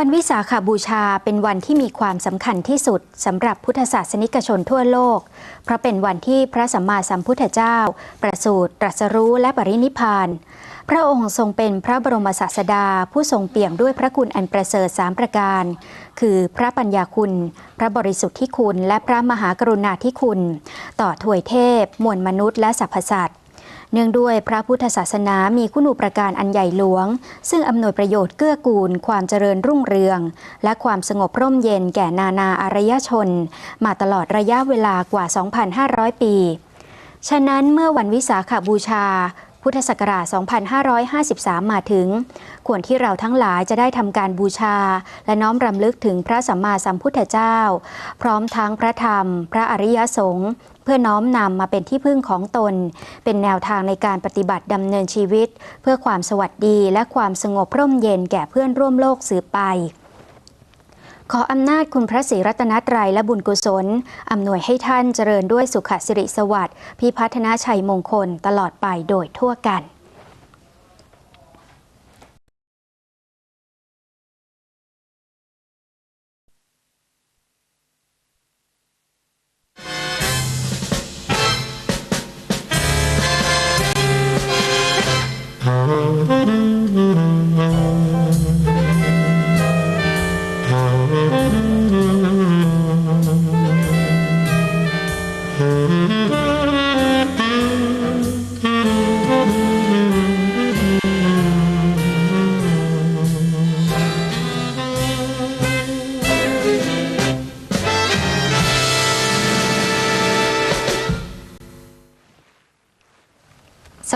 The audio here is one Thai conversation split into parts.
วันวิสาขาบูชาเป็นวันที่มีความสำคัญที่สุดสำหรับพุทธศาสนิกชนทั่วโลก เพราะเป็นวันที่พระสัมมาสัมพุทธเจ้า ประสูติตรัสรู้และปรินิพาน พระองค์ทรงเป็นพระบรมศาสดาผู้ทรงเปี่ยมด้วยพระคุณอันประเสริฐสามประการ คือพระปัญญาคุณ พระบริสุทธิคุณ และพระมหากรุณาธิคุณ ต่อถวยเทพ มวลมนุษย์และสรรพสัตว์ เนื่องด้วยพระพุทธศาสนามีคุณูปการอันใหญ่หลวง ซึ่งอำนวยประโยชน์เกื้อกูล ความเจริญรุ่งเรือง และความสงบร่มเย็นแก่นานาอารยชน มาตลอดระยะเวลากว่า 2,500 ปี ฉะนั้นเมื่อวันวิสาขบูชา พุทธศักราช 2553 มาถึง ควรที่เราทั้งหลายจะได้ทำการบูชา และน้อมรำลึกถึงพระสัมมาสัมพุทธเจ้า พร้อมทั้งพระธรรม พระอริยสงฆ์เพื่อน้อมนำมาเป็นที่พึ่งของตน เป็นแนวทางในการปฏิบัติดำเนินชีวิต เพื่อความสวัสดีและความสงบร่มเย็นแก่เพื่อนร่วมโลกสืบไป ขออำนาจคุณพระศรีรัตนตรัยและบุญกุศล อำนวยให้ท่านเจริญด้วยสุขสิริสวัสดิ์พิพัฒนาชัยมงคลตลอดไปโดยทั่วกัน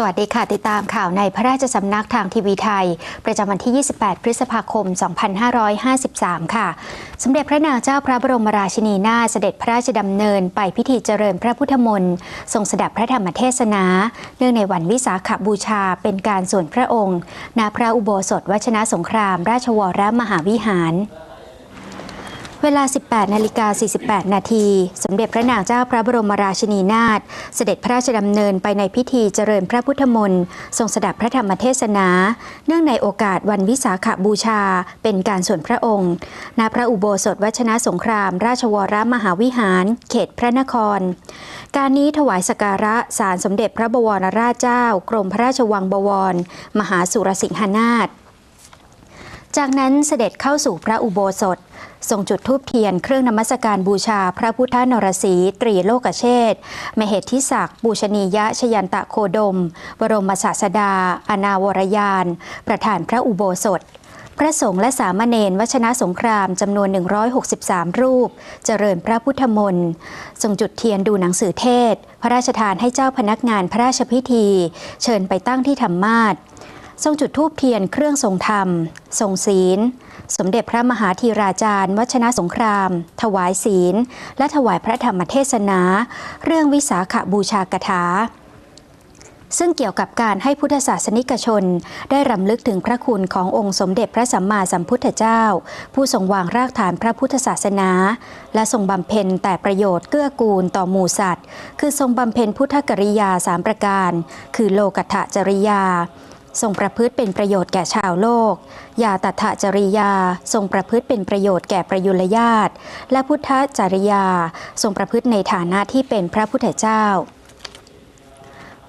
วัสดีค่ะ ติดตามข่าวในพระราชสำนักทางทีวีไทย ประจำวันที่ 28 พฤษภาคม 2553 ค่ะ สมเด็จพระนางเจ้าพระบรมราชินีนาถเสด็จพระราชดำเนินไปพิธีเจริญพระพุทธมนต์ทรงสดับพระธรรมเทศนา เนื่องในวันวิสาขบูชาเป็นการส่วนพระองค์ณพระอุโบสถวชนะสงคราม ราชวรมหาวิหาร เวลา 18 นาฬิกา 48 นาที สมเด็จพระนางเจ้าพระบรมราชินีนาถ เสด็จพระราชดำเนินไปในพิธีเจริญพระพุทธมนต์ทรงสดับพระธรรมเทศนา เนื่องในโอกาสวันวิสาขบูชา เป็นการส่วนพระองค์ ณ พระอุโบสถวชนะสงคราม ราชวรมหาวิหาร เขตพระนคร การนี้ถวายสการะสารสมเด็จพระบวรราชเจ้า กรมพระราชวังบวร มหาสุรสิงหนาถ จากนั้นเสด็จเข้าสู่พระอุโบสถทรงจุดธูปเทียนเครื่องนมัสการบูชาพระพุทธนรสีตรีโลกเชษฐ์มเหทิศักดิ์บูชนียะชยันตะโคดม บรมศาสดา อนาวรยาน ประธานพระอุโบสถ พระสงฆ์และสามเณรวัชนะสงครามจำนวน 163 รูป เจริญพระพุทธมนต์ทรงจุดเทียนดูหนังสือเทศ พระราชทานให้เจ้าพนักงานพระราชพิธี เชิญไปตั้งที่ธรรมาส ทรงจุดธูปเทียนเครื่องทรงธรรม ทรงศีล สมเด็จพระมหาธีราจารย์วชนะสงคราม ถวายศีล และถวายพระธรรมเทศนา เรื่องวิสาขบูชากถา ซึ่งเกี่ยวกับการให้พุทธศาสนิกชน ได้รำลึกถึงพระคุณขององค์สมเด็จพระสัมมาสัมพุทธเจ้า ผู้ทรงวางรากฐานพระพุทธศาสนา และทรงบำเพ็ญแต่ประโยชน์เกื้อกูลต่อหมู่สัตว์ คือทรงบำเพ็ญพุทธกริยาสามประการ คือโลกัตถจริยา ทรงประพฤติเป็นประโยชน์แก่ชาวโลก ยาตัถจริยา ทรงประพฤติเป็นประโยชน์แก่ประยุรญาติ และพุทธจริยา ทรงประพฤติในฐานะที่เป็นพระพุทธเจ้า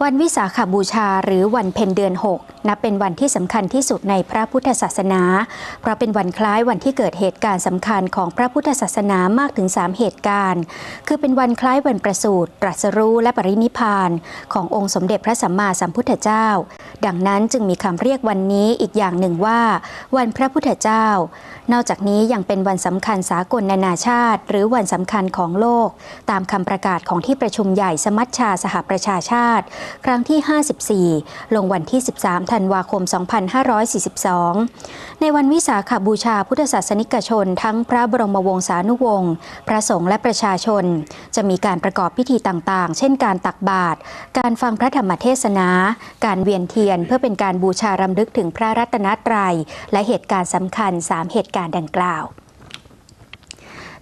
วันวิสาขบูชาหรือวันเพ็ญเดือน 6 นับเป็นวันที่สำคัญที่สุดในพระพุทธศาสนา เพราะเป็นวันคล้ายวันที่เกิดเหตุการณ์สำคัญของพระพุทธศาสนามากถึง 3 เหตุการณ์ คือเป็นวันคล้ายวันประสูติตรัสรู้และปรินิพาน ขององค์สมเด็จพระสัมมาสัมพุทธเจ้า ดังนั้นจึงมีคำเรียกวันนี้อีกอย่างหนึ่งว่า วันพระพุทธเจ้า นอกจากนี้ยังเป็นวันสำคัญสากลนานาชาติ หรือวันสำคัญของโลก ตามคำประกาศของที่ประชุมใหญ่สมัชชาสหประชาชาติ ครั้งที่ 54 ลงวันที่ 13 ธันวาคม 2542 ในวันวิสาขบูชาพุทธศาสนิกชน ทั้งพระบรมวงศานุวงศ์พระสงฆ์และประชาชน จะมีการประกอบพิธีต่างๆ เช่นการตักบาตรการฟังพระธรรมเทศนา การเวียนเทียนเพื่อเป็นการบูชารำลึกถึงพระรัตนตรัย และเหตุการณ์สำคัญ 3 เหตุการณ์ดังกล่าว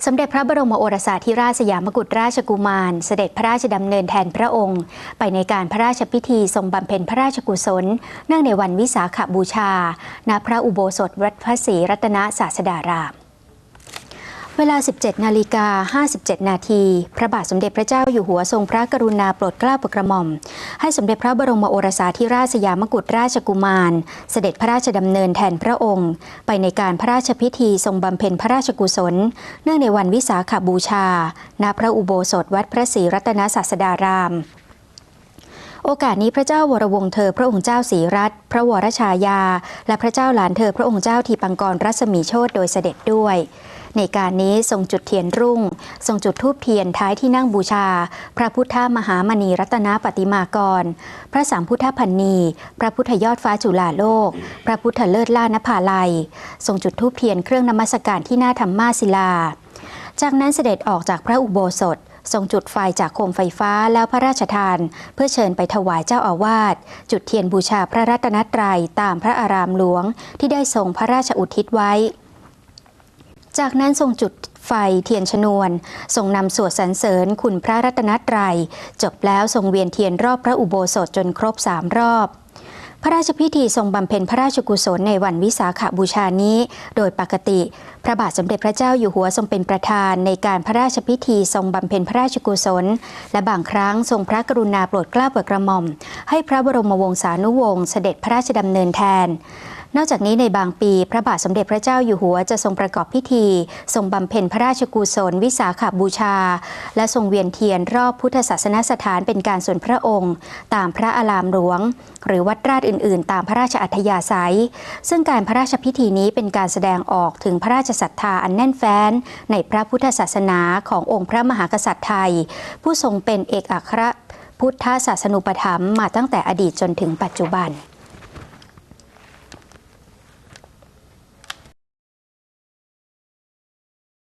สมเด็จพระบรมโอรสาธิราชสยามกุฎราชกุมาร เสด็จพระราชดำเนินแทนพระองค์ ไปในการพระราชพิธีทรงบำเพ็ญพระราชกุศล เนื่องในวันวิสาขบูชา ณ พระอุโบสถวัดพระศรีรัตนศาสดาราม เวลา 17 นาฬิกา 57 นาที พระบาทสมเด็จพระเจ้าอยู่หัวทรงพระกรุณาโปรดเกล้าโปรดกระหม่อม ให้สมเด็จพระบรมโอรสาธิราชสยามกุฎราชกุมาร เสด็จพระราชดำเนินแทนพระองค์ ไปในการพระราชพิธีทรงบำเพ็ญพระราชกุศล เนื่องในวันวิสาขบูชา ณ พระอุโบสถวัดพระศรีรัตนศาสดารามโอกาสนี้พระเจ้าวรวงเธอพระองค์เจ้าศรีรัตพระวรชายา และพระเจ้าหลานเธอพระองค์เจ้าทีปังกรรัศมีโชตโดยเสด็จด้วย ในการนี้ทรงจุดเทียนรุ่ง ทรงจุดธูปเทียนท้ายที่นั่งบูชา พระพุทธมหามณีรัตนปฏิมากร พระสามพุทธพันนี พระพุทธยอดฟ้าจุฬาโลก พระพุทธเลิศล่านภาลัย ทรงจุดธูปเทียนเครื่องนมัสการที่หน้าธรรมาศิลา จากนั้นเสด็จออกจากพระอุโบสถทรงจุดไฟจากโคมไฟฟ้าแล้วพระราชทาน เพื่อเชิญไปถวายเจ้าอาวาส จุดเทียนบูชาพระรัตนตรัยตามพระอารามหลวง ที่ได้ทรงพระราชอุทิศไว้ จากนั้นทรงจุดไฟเทียนชนวน ทรงนำสวดสรรเสริญคุณพระรัตนตรัย จบแล้วทรงเวียนเทียนรอบพระอุโบสถจนครบสามรอบพระราชพิธีทรงบำเพ็ญพระราชกุศลในวันวิสาขบูชานี้ โดยปกติ พระบาทสมเด็จพระเจ้าอยู่หัวทรงเป็นประธานในการพระราชพิธีทรงบำเพ็ญพระราชกุศล และบางครั้งทรงพระกรุณาโปรดเกล้าโปรดกระหม่อม ให้พระบรมวงศานุวงศ์เสด็จพระราชดำเนินแทน นอกจากนี้ในบางปี พระบาทสมเด็จพระเจ้าอยู่หัวจะทรงประกอบพิธี ทรงบำเพ็ญพระราชกุศลวิสาขบูชา และทรงเวียนเทียนรอบพุทธศาสนสถานเป็นการส่วนพระองค์ ตามพระอารามหลวง หรือวัดราชอื่น ๆ ตามพระราชอัธยาศัย ซึ่งการพระราชพิธีนี้เป็นการแสดงออกถึงพระราชศรัทธาอันแน่นแฟ้น ในพระพุทธศาสนาขององค์พระมหากษัตริย์ไทย ผู้ทรงเป็นเอกอัครพุทธศาสนุปถัมภ์มาตั้งแต่อดีตจนถึงปัจจุบัน